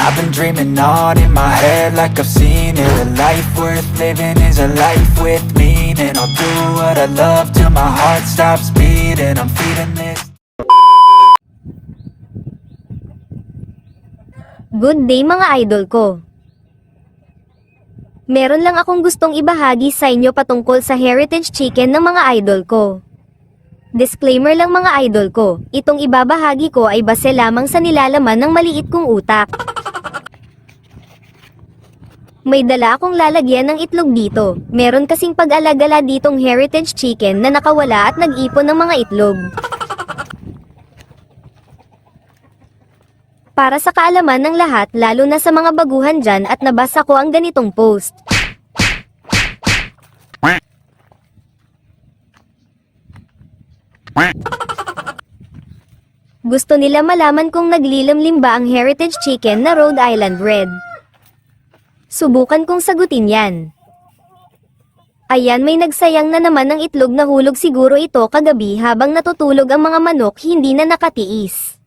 I've been dreaming on in my head like I've seen it A life worth living is a life with meaning I'll do what I love till my heart stops beating I'm feeding this Good day mga idol ko. Meron lang akong gustong ibahagi sa inyo patungkol sa heritage chicken ng mga idol ko. Disclaimer lang mga idol ko, itong ibabahagi ko ay base lamang sa nilalaman ng maliit kong utak. May dala akong lalagyan ng itlog dito. Meron kasing pag-alagala ditong heritage chicken na nakawala at nag-ipon ng mga itlog. Para sa kaalaman ng lahat lalo na sa mga baguhan dyan at nabasa ko ang ganitong post. Gusto nila malaman kung naglilimlim ba ang heritage chicken na Rhode Island Red. Subukan kong sagutin yan. Ayan may nagsayang na naman ng itlog na hulog siguro ito kagabi habang natutulog ang mga manok hindi na nakatiis.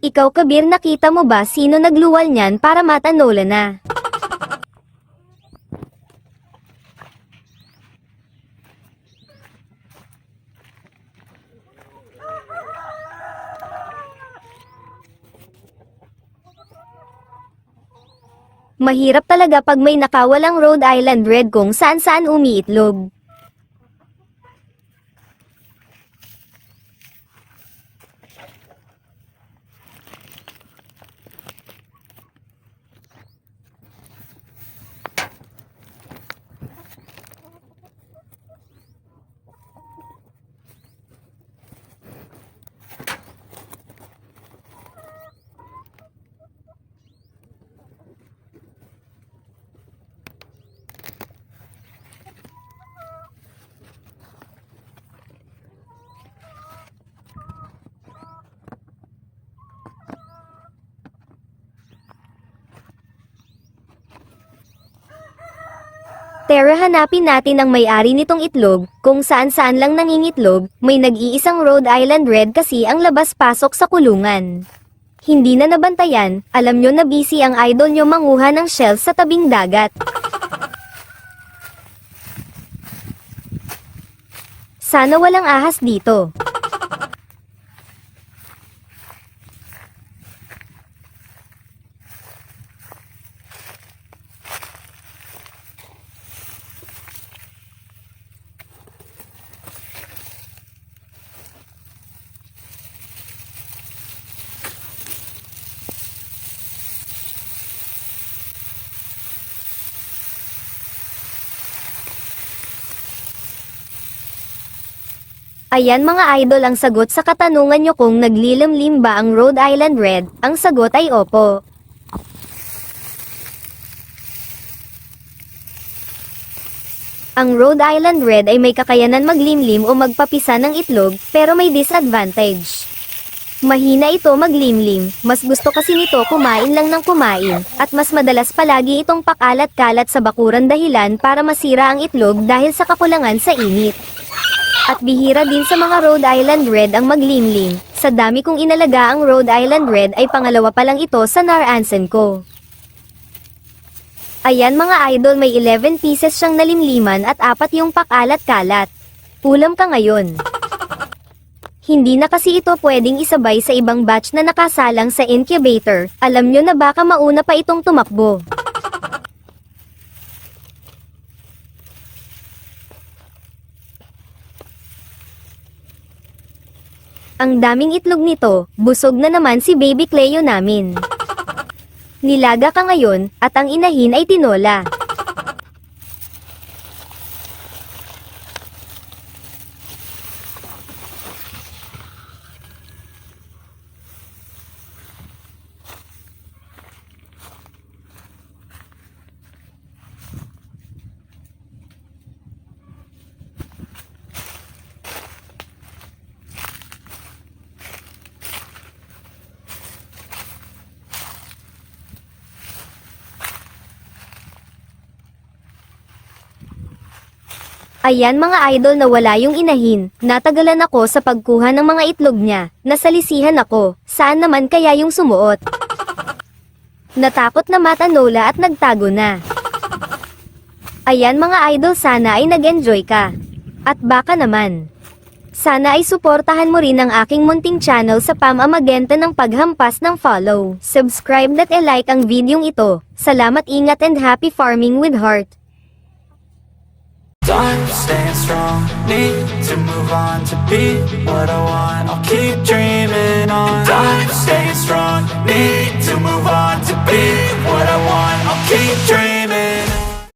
Ikaw Kabir nakita mo ba sino nagluwal niyan para matanola na? Mahirap talaga pag may nakawalang Rhode Island Red kung saan saan umiitlog. Tara hanapin natin ang may-ari nitong itlog, kung saan-saan lang nangingitlog, may nag-iisang Rhode Island Red kasi ang labas-pasok sa kulungan. Hindi na nabantayan, alam nyo na busy ang idol nyo manguha ng shell sa tabing dagat. Sana walang ahas dito. Ayan mga idol ang sagot sa katanungan nyo kung naglilimlim ba ang Rhode Island Red, ang sagot ay opo. Ang Rhode Island Red ay may kakayanan maglimlim o magpapisa ng itlog, pero may disadvantage. Mahina ito maglimlim, mas gusto kasi nito kumain lang ng kumain, at mas madalas palagi itong pakalat-kalat sa bakuran dahilan para masira ang itlog dahil sa kakulangan sa init. At bihira din sa mga Rhode Island Red ang maglimlim. Sa dami kong inalaga ang Rhode Island Red ay pangalawa pa lang ito sa Naransen ko. Ayan mga idol may 11 pieces siyang nalimliman at apat yung pakalat-kalat. Ulam ka ngayon. Hindi na kasi ito pwedeng isabay sa ibang batch na nakasalang sa incubator. Alam nyo na baka mauna pa itong tumakbo. Ang daming itlog nito, busog na naman si baby Cleo namin. Nilaga ka ngayon, at ang inahin ay tinola. Ayan mga idol na wala yung inahin, natagalan ako sa pagkuha ng mga itlog niya, nasalisihan ako, saan naman kaya yung sumuot? Natakot na mata Nola at nagtago na. Ayan mga idol sana ay nag-enjoy ka. At baka naman. Sana ay suportahan mo rin ang aking munting channel sa pamamagenta ng paghampas ng follow. Subscribe at e-like ang videong ito. Salamat ingat and happy farming with heart. I'm staying strong, need to move on to be what I want. I'll keep dreaming on. I'm staying strong, need to move on to be